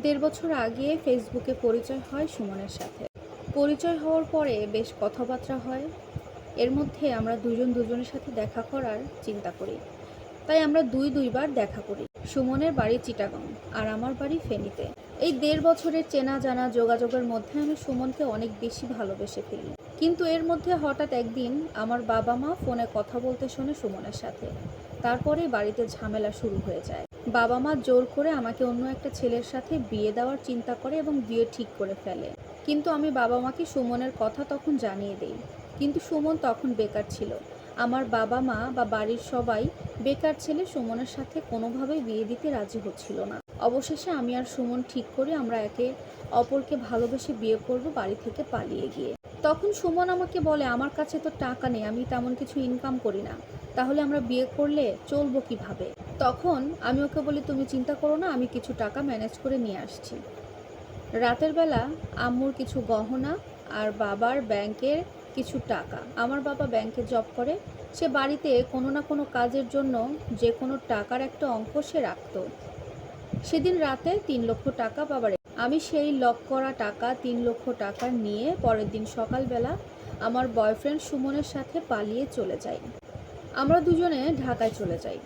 দেড় বছর আগে ফেসবুকে পরিচয় হয় সুমনের সাথে। পরিচয় হওয়ার পরে বেশ কথাবার্তা হয়। এর মধ্যে আমরা দুজন দুজনের সাথে দেখা করার চিন্তা করি। তাই আমরা দুই দুইবার দেখা করি, সুমনের বাড়ি চিটাগং আর আমার বাড়ি ফেনীতে। এই দেড় বছরের চেনা জানা যোগাযোগের মধ্যে আমি সুমনকে অনেক বেশি ভালোবেসে ফেলি। কিন্তু এর মধ্যে হঠাৎ একদিন আমার বাবা মা ফোনে কথা বলতে শোনে সুমনের সাথে। তারপরে বাড়িতে ঝামেলা শুরু হয়ে যায়। বাবা মা জোর করে আমাকে অন্য একটা ছেলের সাথে বিয়ে দেওয়ার চিন্তা করে এবং বিয়ে ঠিক করে ফেলে। কিন্তু আমি বাবা মাকে সুমনের কথা তখন জানিয়ে দেই। কিন্তু সুমন তখন বেকার ছিল। আমার বাবা মা বা বাড়ির সবাই বেকার ছেলে সুমনের সাথে কোনোভাবেই বিয়ে দিতে রাজি হচ্ছিল না। অবশেষে আমি আর সুমন ঠিক করে আমরা একে অপরকে ভালোবেসে বিয়ে করব বাড়ি থেকে পালিয়ে গিয়ে। তখন সুমন আমাকে বলে, আমার কাছে তো টাকা নেই, আমি তেমন কিছু ইনকাম করি না। তাহলে আমরা বিয়ে করলে চলবো কীভাবে? তখন আমি ওকে বলি, তুমি চিন্তা করো না, আমি কিছু টাকা ম্যানেজ করে নিয়ে আসছি। রাতের বেলা আম্মুর কিছু গহনা আর বাবার ব্যাংকের কিছু টাকা। আমার বাবা ব্যাংকে জব করে। সে বাড়িতে কোনো না কোনো কাজের জন্য যে কোনো টাকার একটা অঙ্ক সে রাখতো। সেদিন রাতে তিন লক্ষ টাকা বাবার আমি সেই লক করা টাকা তিন লক্ষ টাকা নিয়ে পরের দিন সকালবেলা আমার বয়ফ্রেন্ড সুমনের সাথে পালিয়ে চলে যাই। আমরা দুজনে ঢাকায় চলে যাই।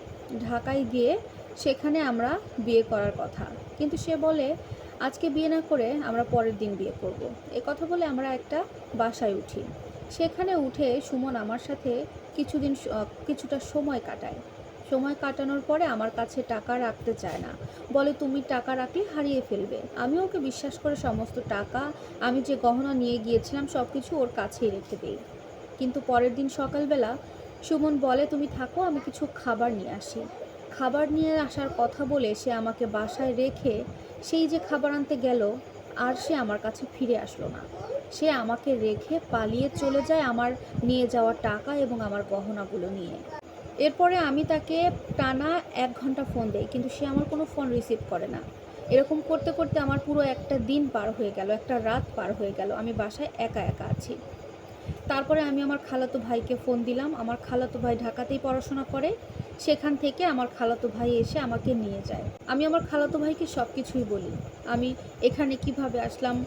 ঢাকায় গিয়ে সেখানে আমরা বিয়ে করার কথা। কিন্তু সে বলে, আজকে বিয়ে না করে আমরা পরের দিন বিয়ে করব। এ কথা বলে আমরা একটা বাসায় উঠি। সেখানে উঠে সুমন আমার সাথে কিছুদিন কিছুটা সময় কাটায়। সময় কাটানোর পরে আমার কাছে টাকা রাখতে চায় না। বলে, তুমি টাকা রাখলে হারিয়ে ফেলবে। আমি ওকে বিশ্বাস করে সমস্ত টাকা, আমি যে গহনা নিয়ে গিয়েছিলাম সব কিছু ওর কাছেই রেখে দিই। কিন্তু পরের দিন সকালবেলা সুমন বলে, তুমি থাকো, আমি কিছু খাবার নিয়ে আসি। খাবার নিয়ে আসার কথা বলে সে আমাকে বাসায় রেখে সেই যে খাবার আনতে গেল, আর সে আমার কাছে ফিরে আসলো না। সে আমাকে রেখে পালিয়ে চলে যায় আমার নিয়ে যাওয়া টাকা এবং আমার গহনাগুলো নিয়ে। এরপরে আমি তাকে টানা এক ঘণ্টা ফোন দেই, কিন্তু সে আমার কোনো ফোন রিসিভ করে না। এরকম করতে করতে আমার পুরো একটা দিন পার হয়ে গেল, একটা রাত পার হয়ে গেল। আমি বাসায় একা একা আছি। তারপরে আমি আমার খালাতো ভাইকে ফোন দিলাম। আমার খালাতো ভাই ঢাকাতেই পড়াশোনা করে। সেখান থেকে আমার খালাতো ভাই এসে আমাকে নিয়ে যায়। আমি আমার খালাতো ভাইকে সব কিছুই বলি। আমি এখানে কীভাবে আসলাম,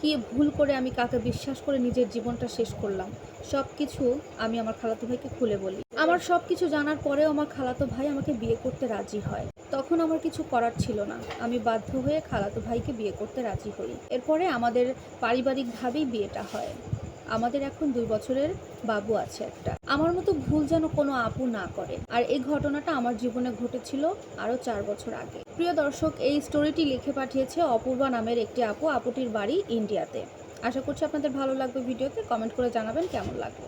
কি ভুল করে আমি কাকে বিশ্বাস করে নিজের জীবনটা শেষ করলাম সব কিছু আমি আমার খালাতো ভাইকে খুলে বলি। আমার সব কিছু জানার পরেও আমার খালাতো ভাই আমাকে বিয়ে করতে রাজি হয়। তখন আমার কিছু করার ছিল না। আমি বাধ্য হয়ে খালাতো ভাইকে বিয়ে করতে রাজি হই। এরপরে আমাদের পারিবারিকভাবেই বিয়েটা হয়। আমাদের এখন দুই বছরের বাবু আছে একটা। আমার মতো ভুল যেন কোনো আপু না করে। আর এই ঘটনাটা আমার জীবনে ঘটেছিল আরও চার বছর আগে। প্রিয় দর্শক, এই স্টোরিটি লিখে পাঠিয়েছে অপূর্বা নামের একটি আপু। আপুটির বাড়ি ইন্ডিয়াতে। আশা করছি আপনাদের ভালো লাগবে ভিডিওতে। কমেন্ট করে জানাবেন কেমন লাগবে